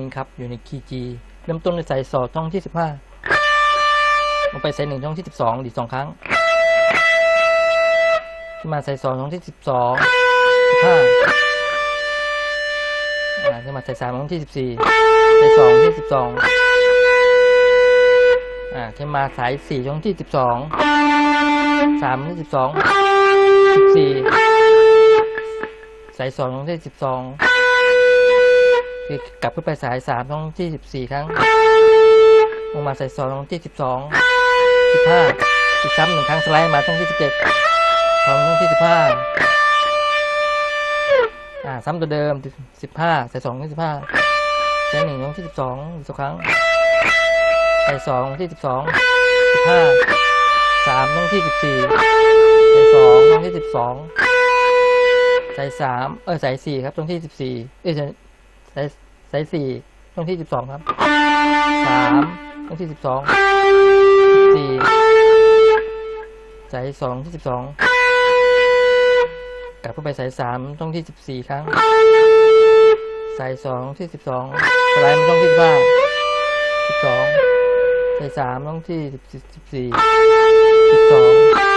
นี้ครับ อยู่ในคีย์ G เริ่มต้นในสายสอดช่องที่สิบห้าลงไปสายหนึ่งช่องที่สิบสองดีสองครั้งขึ้นมาสายสองช่องที่สิบสองสิบห้าขึ้นมาสายสามช่องที่สิบสี่สายสองที่สิบสองอ่าขึ้นมาสายสี่ช่องที่สิบสองสามที่สิบสองสิบสี่สายสองช่องที่สิบสอง กลับขึ้นไปสายสามช่องที่สิบสี่ครั้ง ลงมาสายสองช่องที่สิบสองสิบห้าอีกซ้ำหนึ่งครั้งสไลด์มาช่องที่สิบเจ็ดสองช่องที่สิบห้าอ่าซ้ำตัวเดิมสิบห้าใส่สองที่สิบห้าใส่หนึ่งช่องที่สิบสองอีกสักครั้งใส่สองที่สิบสองสิบห้าสามช่องที่สิบสี่ใส่สองช่องที่สิบสองใส่สามเออใส่สี่ครับช่องที่สิบสี่เออ ใส่ใส่ใส่สี่ช่องที่สิบสองครับสามช่องที่สิบสองสี่ใส่สองที่สิบสองกลับเข้าไปสายสามช่องที่สิบสี่ครั้ง สายสองที่สิบสองสไลด์มาช่องที่สิบห้าสิบสองสายสามช่องที่สิบสิบสี่สิบสอง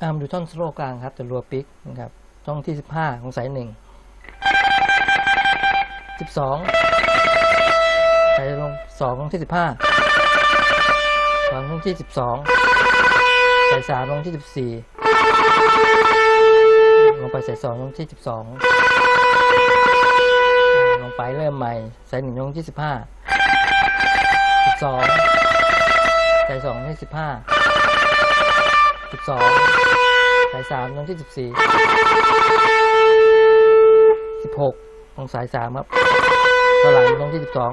อ่ามาดูท่อนสโลว์กลางครับแต่รัวปิกนะครับช่องที่สิบห้าของสายหนึ่งสิบสองสายลงสองช่องที่สิบห้าสองช่องที่สิบสองสายสามลงที่สิบสี่ลงไปสายสองลงที่สิบสองลงไปเริ่มใหม่สายหนึ่งลงที่สิบห้าสิบสองสายสองที่สิบห้าสิบสอง สายสามลงที่สิบสี่สิบหกของสายสามครับตอนหลังลงที่สิบสอง